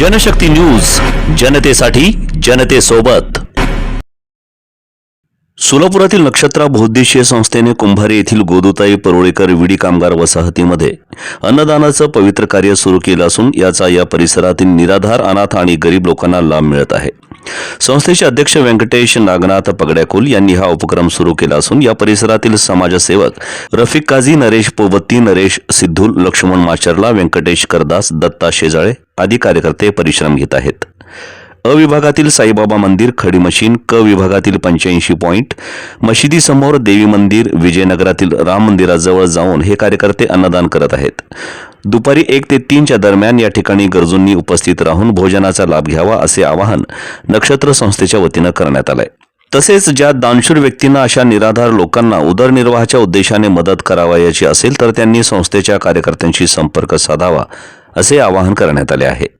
Janshakti news जनतेसाठी जनतेसोबत. सोलापुरातील नक्षत्रा बहुद्देशीय संस्थेने कुंभारे येथील गोदुताई परोळेकर विडी कामगार वसाहतीमध्ये अन्नदानाचं पवित्र कार्य सुरू केलं असून याचा या परिसरातील निराधार अनाथ आणि गरीब लोकांना लाभ मिळत आहे. संस्थेचे अध्यक्ष व्यंकटेश नागनाथ पगड्याकुल यांनी हा उपक्रम सुरू केला असून या परिसरातील समाजसेवक रफिक काझी नरेश पोवत्ती नरेश सिद्धूल लक्ष्मण माचरला व्यंकटेश करदास दत्ता शेजाळे आदी कार्यकर्ते परिश्रम घेत आहेत. अ विभागातील साईबाबा मंदिर खडी मशीन क विभागातील पंच्याऐंशी पॉईंट मशिदीसमोर देवी मंदिर विजयनगरातील राम मंदिराजवळ जाऊन हे कार्यकर्ते अन्नदान करत आहेत. दुपारी एक ते तीनच्या दरम्यान या ठिकाणी गरजूंनी उपस्थित राहून भोजनाचा लाभ घ्यावा असे आवाहन नक्षत्र संस्थेच्या वतीनं करण्यात आलंय. तसेच ज्या दानशूर व्यक्तींना अशा निराधार लोकांना उदरनिर्वाहाच्या उद्देशाने मदत करावयाची असेल तर त्यांनी संस्थेच्या कार्यकर्त्यांशी संपर्क साधावा असे आवाहन करण्यात आले आहे.